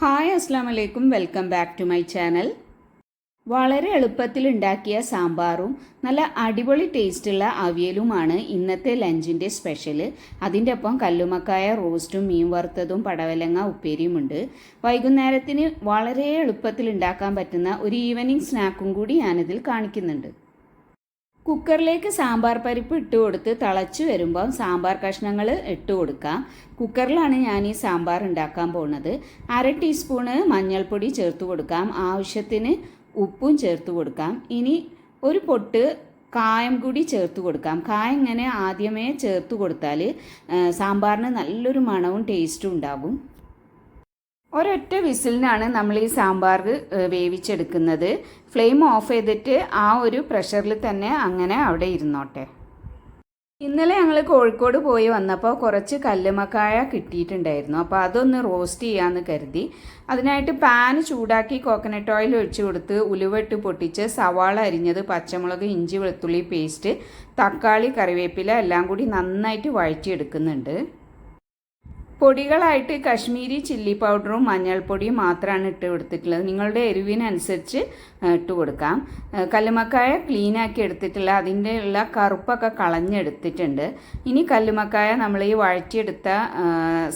Hi അസ്സാം വലൈക്കും welcome back to my channel. വളരെ എളുപ്പത്തിൽ ഉണ്ടാക്കിയ സാമ്പാറും നല്ല അടിപൊളി ടേസ്റ്റുള്ള അവിയലുമാണ് ഇന്നത്തെ ലഞ്ചിന്റെ സ്പെഷ്യൽ അതിന്റെ ഒപ്പം കല്ലുമക്കായ റോസ്റ്റും മീൻ വറുത്തതും പടവലങ്ങ ഉപ്പേരിയുമുണ്ട് വൈകുന്നേരത്തിന് വളരെ എളുപ്പത്തിൽ ഉണ്ടാക്കാൻ പറ്റുന്ന ഒരു ഈവനിങ് സ്നാക്കും കൂടി ഞാനിതിൽ കാണിക്കുന്നുണ്ട്. കുക്കറിലേക്ക് സാമ്പാർ പരിപ്പ് ഇട്ട് കൊടുത്ത് തിളച്ച് വരുമ്പം സാമ്പാർ കഷ്ണങ്ങൾ ഇട്ട് കൊടുക്കാം. കുക്കറിലാണ് ഞാൻ ഈ സാമ്പാർ ഉണ്ടാക്കാൻ പോകുന്നത് അര ടീസ്പൂണ് മഞ്ഞൾപ്പൊടി ചേർത്ത് കൊടുക്കാം. ആവശ്യത്തിന് ഉപ്പും ചേർത്ത് കൊടുക്കാം. ഇനി ഒരു പൊട്ട് കായം കൂടി ചേർത്ത് കൊടുക്കാം. കായം ഇങ്ങനെ ആദ്യമേ ചേർത്ത് കൊടുത്താൽ സാമ്പാറിന് നല്ലൊരു മണവും ടേസ്റ്റും ഉണ്ടാകും. ഒരൊറ്റ വിസിലിനാണ് നമ്മൾ ഈ സാമ്പാർ വേവിച്ചെടുക്കുന്നത്. ഫ്ലെയിം ഓഫ് ചെയ്തിട്ട് ആ ഒരു പ്രഷറിൽ തന്നെ അങ്ങനെ അവിടെ ഇരുന്നോട്ടെ. ഇന്നലെ ഞങ്ങൾ കോഴിക്കോട് പോയി വന്നപ്പോൾ കുറച്ച് കല്ലുമക്കായ കിട്ടിയിട്ടുണ്ടായിരുന്നു. അപ്പോൾ അതൊന്ന് റോസ്റ്റ് ചെയ്യാമെന്ന് കരുതി. അതിനായിട്ട് പാൻ ചൂടാക്കി കോക്കനട്ട് ഓയിൽ ഒഴിച്ചു കൊടുത്ത് ഉലുവട്ട് പൊട്ടിച്ച് സവാള അരിഞ്ഞത് പച്ചമുളക് ഇഞ്ചി വെളുത്തുള്ളി പേസ്റ്റ് തക്കാളി കറിവേപ്പില എല്ലാം കൂടി നന്നായിട്ട് വഴറ്റിയെടുക്കുന്നുണ്ട്. പൊടികളായിട്ട് കശ്മീരി ചില്ലി പൗഡറും മഞ്ഞൾപ്പൊടിയും മാത്രമാണ് ഇട്ട് കൊടുത്തിട്ടുള്ളത്. നിങ്ങളുടെ എരിവിനനുസരിച്ച് ഇട്ട് കൊടുക്കാം. കല്ലുമക്കായ ക്ലീനാക്കി എടുത്തിട്ടുള്ള അതിന്റെ ഉള്ള കറുപ്പൊക്കെ കളഞ്ഞെടുത്തിട്ടുണ്ട്. ഇനി കല്ലുമക്കായ നമ്മൾ ഈ വഴറ്റിയെടുത്ത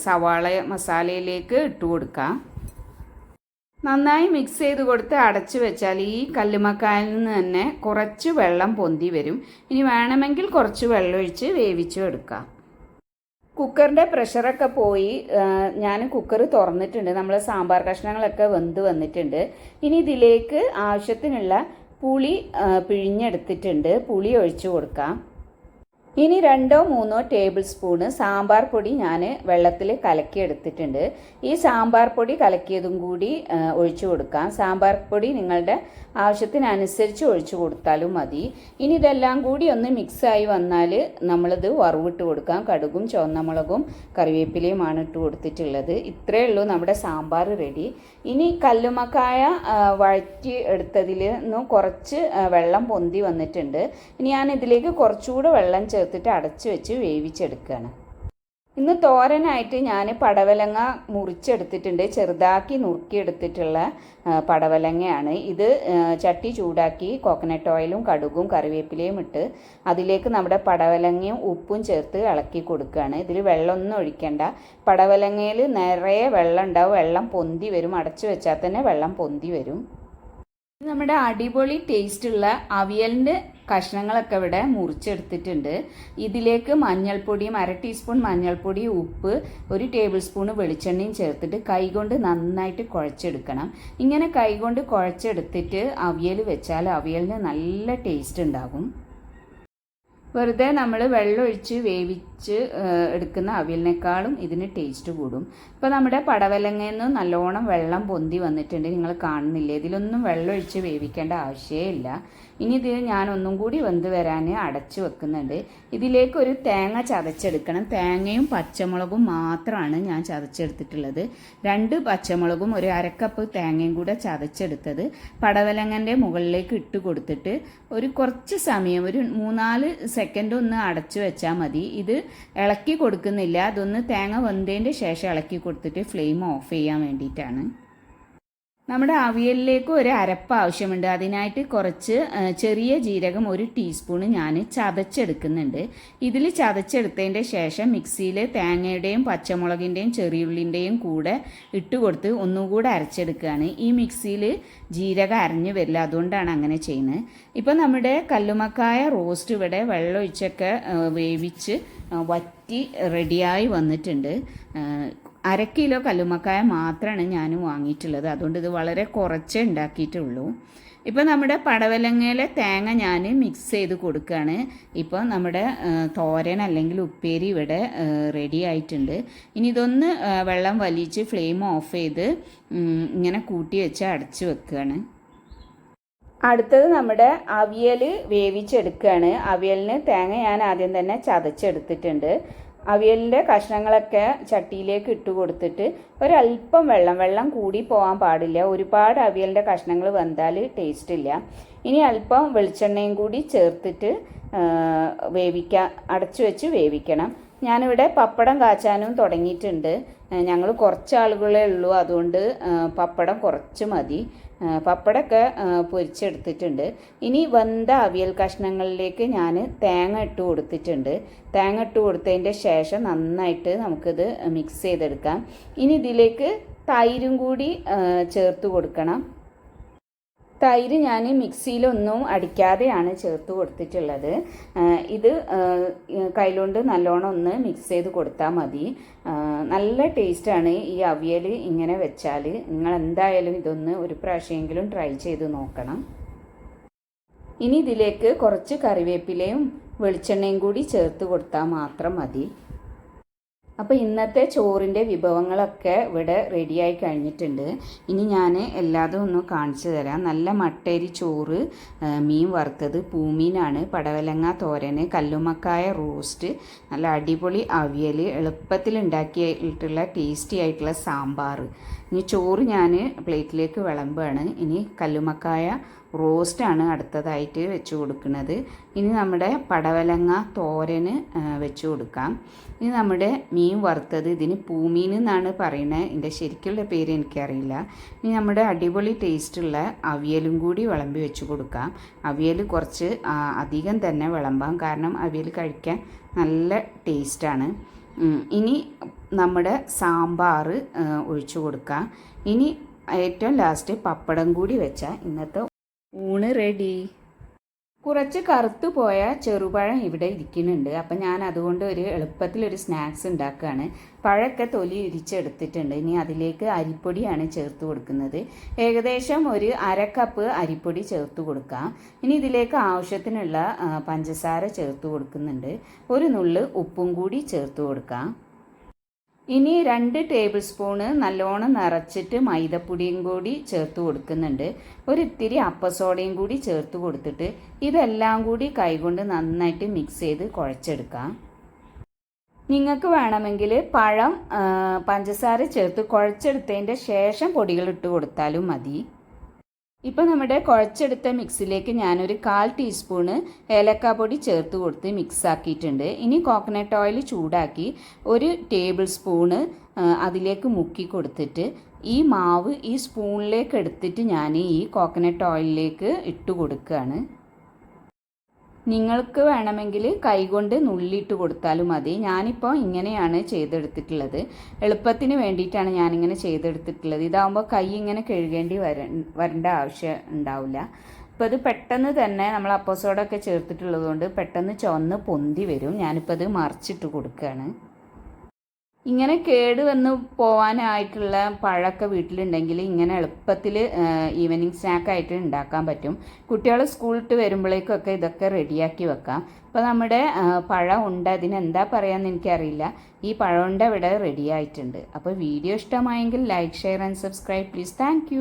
സവാള മസാലയിലേക്ക് ഇട്ട് കൊടുക്കാം. നന്നായി മിക്സ് ചെയ്ത് കൊടുത്ത് അടച്ചു വെച്ചാൽ ഈ കല്ലുമക്കായിൽ നിന്ന് തന്നെ കുറച്ച് വെള്ളം പൊന്തി വരും. ഇനി വേണമെങ്കിൽ കുറച്ച് വെള്ളമൊഴിച്ച് വേവിച്ചു എടുക്കാം. കുക്കറിന്റെ പ്രഷറൊക്കെ പോയി ഞാൻ കുക്കർ തുറന്നിട്ടുണ്ട്. നമ്മൾ സാമ്പാർ കഷ്ണങ്ങളൊക്കെ വെന്ത് വന്നിട്ടുണ്ട്. ഇനി ഇതിലേക്ക് ആവശ്യത്തിനുള്ള പുളി പിഴിഞ്ഞെടുത്തിട്ടുണ്ട്. പുളി ഒഴിച്ചു കൊടുക്കാം. ഇനി രണ്ടോ മൂന്നോ ടേബിൾ സ്പൂണ് സാമ്പാർ പൊടി ഞാൻ വെള്ളത്തിൽ കലക്കി എടുത്തിട്ടുണ്ട് ഈ സാമ്പാർ പൊടി കലക്കിയതും കൂടി ഒഴിച്ചു കൊടുക്കാം. സാമ്പാർ പൊടി നിങ്ങളുടെ ആവശ്യത്തിനനുസരിച്ച് ഒഴിച്ചു കൊടുത്താലും മതി. ഇനി ഇതെല്ലാം കൂടി ഒന്ന് മിക്സായി വന്നാൽ നമ്മളിത് വറവിട്ട് കൊടുക്കാം. കടുകും ചുവന്നമുളകും കറിവേപ്പിലയുമാണ് ഇട്ട് കൊടുത്തിട്ടുള്ളത്. ഇത്രയേ ഉള്ളൂ നമ്മുടെ സാമ്പാർ റെഡി. ഇനി കല്ലുമക്കായ വഴറ്റി എടുത്തതിൽ നിന്നും കുറച്ച് വെള്ളം പൊന്തി വന്നിട്ടുണ്ട്. ഇനി ഞാൻ ഇതിലേക്ക് കുറച്ചുകൂടെ വെള്ളം ചേർത്തിട്ട് അടച്ചു വെച്ച് വേവിച്ചെടുക്കുകയാണ് ഇന്ന് തോരനായിട്ട് ഞാൻ പടവലങ്ങ മുറിച്ചെടുത്തിട്ടുണ്ട്. ചെറുതാക്കി നുറുക്കിയെടുത്തിട്ടുള്ള പടവലങ്ങയാണ്. ഇത് ചട്ടി ചൂടാക്കി കോക്കനട്ട് ഓയിലും കടുകും കറിവേപ്പിലയും ഇട്ട് അതിലേക്ക് നമ്മുടെ പടവലങ്ങയും ഉപ്പും ചേർത്ത് ഇളക്കി കൊടുക്കുകയാണ്. ഇതിൽ വെള്ളമൊന്നും ഒഴിക്കേണ്ട. പടവലങ്ങയിൽ നിറയെ വെള്ളം ഉണ്ടാവും. വെള്ളം പൊന്തി വരും. അടച്ചു വെച്ചാൽ തന്നെ വെള്ളം പൊന്തി വരും. നമ്മുടെ അടിപൊളി ടേസ്റ്റുള്ള അവിയലിന്റെ കഷ്ണങ്ങളൊക്കെ ഇവിടെ മുറിച്ചെടുത്തിട്ടുണ്ട്. ഇതിലേക്ക് മഞ്ഞൾപ്പൊടിയും അര ടീസ്പൂൺ മഞ്ഞൾപ്പൊടി ഉപ്പ് ഒരു ടേബിൾ സ്പൂൺ വെളിച്ചെണ്ണയും ചേർത്തിട്ട് കൈകൊണ്ട് നന്നായിട്ട് കുഴച്ചെടുക്കണം. ഇങ്ങനെ കൈകൊണ്ട് കുഴച്ചെടുത്തിട്ട് അവിയൽ വെച്ചാൽ അവിയലിന് നല്ല ടേസ്റ്റ് ഉണ്ടാകും. വെറുതെ നമ്മൾ വെള്ളമൊഴിച്ച് വേവിച്ച് എടുക്കുന്ന അവിയലിനേക്കാളും ഇതിന് ടേസ്റ്റ് കൂടും. ഇപ്പോൾ നമ്മുടെ പടവലങ്ങയിൽ നിന്ന് നല്ലോണം വെള്ളം പൊന്തി വന്നിട്ടുണ്ട്. നിങ്ങൾ കാണുന്നില്ല? ഇതിലൊന്നും വെള്ളം ഒഴിച്ച് വേവിക്കേണ്ട ആവശ്യമേ ഇല്ല. ഇനി ഇത് ഞാൻ ഒന്നും കൂടി വെന്ത് വരാൻ അടച്ചു വെക്കുന്നുണ്ട്. ഇതിലേക്ക് ഒരു തേങ്ങ ചതച്ചെടുക്കണം. തേങ്ങയും പച്ചമുളകും മാത്രമാണ് ഞാൻ ചതച്ചെടുത്തിട്ടുള്ളത്. രണ്ട് പച്ചമുളകും ഒരു അരക്കപ്പ് തേങ്ങയും കൂടെ ചതച്ചെടുത്തത് പടവലങ്ങന്റെ മുകളിലേക്ക് ഇട്ട് കൊടുത്തിട്ട് ഒരു കുറച്ച് സമയം ഒരു മൂന്നാൽ സെക്കൻഡ് ഒന്ന് അടച്ചു വെച്ചാൽ മതി. ഇത് ഇളക്കി കൊടുക്കുന്നില്ല. അതൊന്ന് തേങ്ങ വെന്തതിന്റെ ശേഷം ഇളക്കി കൊടുത്തിട്ട് ഫ്ലെയിം ഓഫ് ചെയ്യാൻ വേണ്ടിയിട്ടാണ്. നമ്മുടെ അവിയലിലേക്ക് ഒരു അരപ്പ് ആവശ്യമുണ്ട്. അതിനായിട്ട് കുറച്ച് ചെറിയ ജീരകം ഒരു ടീസ്പൂണ് ഞാൻ ചതച്ചെടുക്കുന്നുണ്ട്. ഇതിൽ ചതച്ചെടുത്തതിന്റെ ശേഷം മിക്സിയിൽ തേങ്ങയുടെയും പച്ചമുളകിന്റെയും ചെറിയുള്ളിന്റെയും കൂടെ ഇട്ട് കൊടുത്ത് ഒന്നുകൂടെ അരച്ചെടുക്കുകയാണ്. ഈ മിക്സിയിൽ ജീരകം അരഞ്ഞു വരില്ല അതുകൊണ്ടാണ് അങ്ങനെ ചെയ്യുന്നത്. ഇപ്പോൾ നമ്മുടെ കല്ലുമക്കായ റോസ്റ്റ് ഇവിടെ വെള്ളമൊഴിച്ചൊക്കെ വേവിച്ച് വറ്റി റെഡിയായി വന്നിട്ടുണ്ട്. അര കിലോ കല്ലുമ്മക്കായ മാത്രമാണ് ഞാൻ വാങ്ങിയിട്ടുള്ളത്. അതുകൊണ്ട് ഇത് വളരെ കുറച്ചേ ഉണ്ടാക്കിയിട്ടുള്ളൂ. ഇപ്പോൾ നമ്മുടെ പടവലങ്ങയിലെ തേങ്ങ ഞാൻ മിക്സ് ചെയ്ത് കൊടുക്കുകയാണ് ഇപ്പോൾ നമ്മുടെ തോരൻ അല്ലെങ്കിൽ ഉപ്പേരി ഇവിടെ റെഡി ആയിട്ടുണ്ട്. ഇനി ഇതൊന്ന് വെള്ളം വലിച്ച് ഫ്ലെയിം ഓഫ് ചെയ്ത് ഇങ്ങനെ കൂട്ടി വെച്ച് അടച്ച് വെക്കുകയാണ് അടുത്തത് നമ്മുടെ അവിയൽ വേവിച്ചെടുക്കുകയാണ് അവിയലിന് തേങ്ങ ഞാൻ ആദ്യം തന്നെ ചതച്ചെടുത്തിട്ടുണ്ട്. അവിയലിന്റെ കഷ്ണങ്ങളൊക്കെ ചട്ടിയിലേക്ക് ഇട്ട് കൊടുത്തിട്ട് ഒരല്പം വെള്ളം വെള്ളം കൂടി പോകാൻ പാടില്ല. ഒരുപാട് അവിയലിന്റെ കഷ്ണങ്ങൾ വന്നാൽ ടേസ്റ്റ് ഇല്ല. ഇനി അല്പം വെളിച്ചെണ്ണയും കൂടി ചേർത്തിട്ട് വേവിക്കുക അടച്ചു വെച്ച് വേവിക്കണം. ഞാനിവിടെ പപ്പടം കാച്ചാനും തുടങ്ങിയിട്ടുണ്ട്. ഞങ്ങൾ കുറച്ച് ആളുകളേ ഉള്ളൂ. അതുകൊണ്ട് പപ്പടം കുറച്ച് മതി. പപ്പടമൊക്കെ പൊരിച്ചെടുത്തിട്ടുണ്ട്. ഇനി വെന്ത അവിയൽ കഷ്ണങ്ങളിലേക്ക് ഞാൻ തേങ്ങ ഇട്ട് കൊടുത്തിട്ടുണ്ട്. തേങ്ങ ഇട്ട് കൊടുത്തതിന്റെ ശേഷം നന്നായിട്ട് നമുക്കിത് മിക്സ് ചെയ്തെടുക്കാം. ഇനി ഇതിലേക്ക് തൈരും കൂടി ചേർത്ത് കൊടുക്കണം. തൈര് ഞാൻ മിക്സിയിലൊന്നും അടിക്കാതെയാണ് ചേർത്ത് കൊടുത്തിട്ടുള്ളത്. ഇത് കയ്യിലുകൊണ്ട് നല്ലോണം ഒന്ന് മിക്സ് ചെയ്ത് കൊടുത്താൽ മതി. നല്ല ടേസ്റ്റാണ് ഈ അവിയൽ ഇങ്ങനെ വെച്ചാൽ. നിങ്ങൾ എന്തായാലും ഇതൊന്ന് ഒരു പ്രാവശ്യമെങ്കിലും ട്രൈ ചെയ്ത് നോക്കണം. ഇനി ഇതിലേക്ക് കുറച്ച് കറിവേപ്പിലയും വെളിച്ചെണ്ണയും കൂടി ചേർത്ത് കൊടുത്താൽ മാത്രം മതി. അപ്പോൾ ഇന്നത്തെ ചോറിന്റെ വിഭവങ്ങളൊക്കെ ഇവിടെ റെഡിയായി കഴിഞ്ഞിട്ടുണ്ട്. ഇനി ഞാൻ എല്ലാതും ഒന്ന് കാണിച്ചു തരാം. നല്ല മട്ടേരി ചോറ് മീൻ വറുത്തത് പൂമീനാണ് പടവലങ്ങ തോരൻ കല്ലുമക്കായ റോസ്റ്റ് നല്ല അടിപൊളി അവിയൽ എളുപ്പത്തിൽ ഉണ്ടാക്കിയിട്ടുള്ള ടേസ്റ്റി ആയിട്ടുള്ള സാമ്പാർ ഇനി ചോറ് ഞാൻ പ്ലേറ്റിലേക്ക് വിളമ്പുകയാണ്. ഇനി കല്ലുമക്കായ റോസ്റ്റാണ് അടുത്തതായിട്ട് വെച്ച് കൊടുക്കുന്നത്. ഇനി നമ്മുടെ പടവലങ്ങ തോരന് വെച്ച് കൊടുക്കാം. ഇനി നമ്മുടെ മീൻ വറുത്തത് ഇതിന് പൂമീൻ എന്നാണ് പറയുന്നത് ഇതിന്റെ ശരിക്കുള്ള പേര് എനിക്കറിയില്ല. ഇനി നമ്മുടെ അടിപൊളി ടേസ്റ്റുള്ള അവിയലും കൂടി വിളമ്പി വെച്ച് കൊടുക്കാം. അവിയൽ കുറച്ച് അധികം തന്നെ വിളമ്പാം. കാരണം അവിയൽ കഴിക്കാൻ നല്ല ടേസ്റ്റാണ്. ഇനി നമ്മുടെ സാമ്പാർ ഒഴിച്ചു കൊടുക്കാം. ഇനി ഏറ്റവും ലാസ്റ്റ് പപ്പടം കൂടി വെച്ചാൽ ഇന്നത്തെ ഊണ് റെഡി കുറച്ച് കറുത്തു പോയ ചെറുപഴം ഇവിടെ ഇരിക്കുന്നുണ്ട്. അപ്പം ഞാൻ അതുകൊണ്ട് ഒരു എളുപ്പത്തിലൊരു സ്നാക്സ് ഉണ്ടാക്കുകയാണ്. പഴമൊക്കെ തൊലി ഇരിച്ചെടുത്തിട്ടുണ്ട് ഇനി അതിലേക്ക് അരിപ്പൊടിയാണ് ചേർത്ത് കൊടുക്കുന്നത്. ഏകദേശം ഒരു അര കപ്പ് അരിപ്പൊടി ചേർത്ത് കൊടുക്കാം. ഇനി ഇതിലേക്ക് ആവശ്യത്തിനുള്ള പഞ്ചസാര ചേർത്ത് കൊടുക്കുന്നുണ്ട്. ഒരു നുള്ള് ഉപ്പും കൂടി ചേർത്ത് കൊടുക്കാം. ഇനി രണ്ട് ടേബിൾ സ്പൂണ് നല്ലോണം നിറച്ചിട്ട് മൈദപ്പൊടിയും കൂടി ചേർത്ത് കൊടുക്കുന്നുണ്ട്. ഒരിത്തിരി അപ്പസോഡയും കൂടി ചേർത്ത് കൊടുത്തിട്ട് ഇതെല്ലാം കൂടി കൈകൊണ്ട് നന്നായിട്ട് മിക്സ് ചെയ്ത് കുഴച്ചെടുക്കാം. നിങ്ങൾക്ക് വേണമെങ്കിൽ പഴം പഞ്ചസാര ചേർത്ത് കുഴച്ചെടുത്തതിന്റെ ശേഷം പൊടികൾ ഇട്ട് കൊടുത്താലും മതി. ഇപ്പം നമ്മുടെ കുഴച്ചെടുത്ത മിക്സിലേക്ക് ഞാനൊരു കാൽ ടീസ്പൂണ് ഏലക്കാപ്പൊടി ചേർത്ത് കൊടുത്ത് മിക്സ് ആക്കിയിട്ടുണ്ട് ഇനി കോക്കനട്ട് ഓയിൽ ചൂടാക്കി ഒരു ടേബിൾ സ്പൂണ് അതിലേക്ക് മുക്കി കൊടുത്തിട്ട് ഈ മാവ് ഈ സ്പൂണിലേക്ക് എടുത്തിട്ട് ഞാൻ ഈ കോക്കനട്ട് ഓയിലിലേക്ക് ഇട്ട് കൊടുക്കുകയാണ് നിങ്ങൾക്ക് വേണമെങ്കിൽ കൈകൊണ്ട് നുള്ളിയിട്ട് കൊടുത്താലും മതി. ഞാനിപ്പോൾ ഇങ്ങനെയാണ് ചെയ്തെടുത്തിട്ടുള്ളത്. എളുപ്പത്തിന് വേണ്ടിയിട്ടാണ് ഞാനിങ്ങനെ ചെയ്തെടുത്തിട്ടുള്ളത്. ഇതാകുമ്പോൾ കൈ ഇങ്ങനെ കഴുകേണ്ടി വര വരേണ്ട ആവശ്യം ഉണ്ടാവില്ല. അപ്പോൾ ഇത് പെട്ടെന്ന് തന്നെ നമ്മൾ അപ്പോസോഡൊക്കെ ചേർത്തിട്ടുള്ളത് കൊണ്ട് പെട്ടെന്ന് ചുവന്ന് പൊന്തി വരും. ഞാനിപ്പോൾ ഇത് മറിച്ചിട്ട് കൊടുക്കുകയാണ്. ഇങ്ങനെ കേട് വന്ന് പോവാനായിട്ടുള്ള പഴമൊക്കെ വീട്ടിലുണ്ടെങ്കിൽ ഇങ്ങനെ എളുപ്പത്തിൽ ഈവനിങ് സ്നാക്കായിട്ട് ഉണ്ടാക്കാൻ പറ്റും. കുട്ടികൾ സ്കൂളിട്ട് വരുമ്പോഴേക്കൊക്കെ ഇതൊക്കെ റെഡിയാക്കി വെക്കാം. അപ്പോൾ നമ്മുടെ പഴം ഉണ്ട് അതിനെന്താ പറയാമെന്ന് എനിക്കറിയില്ല. ഈ പഴം ഉണ്ട് ഇവിടെ റെഡി ആയിട്ടുണ്ട്. അപ്പോൾ വീഡിയോ ഇഷ്ടമായെങ്കിൽ like share and subscribe please thank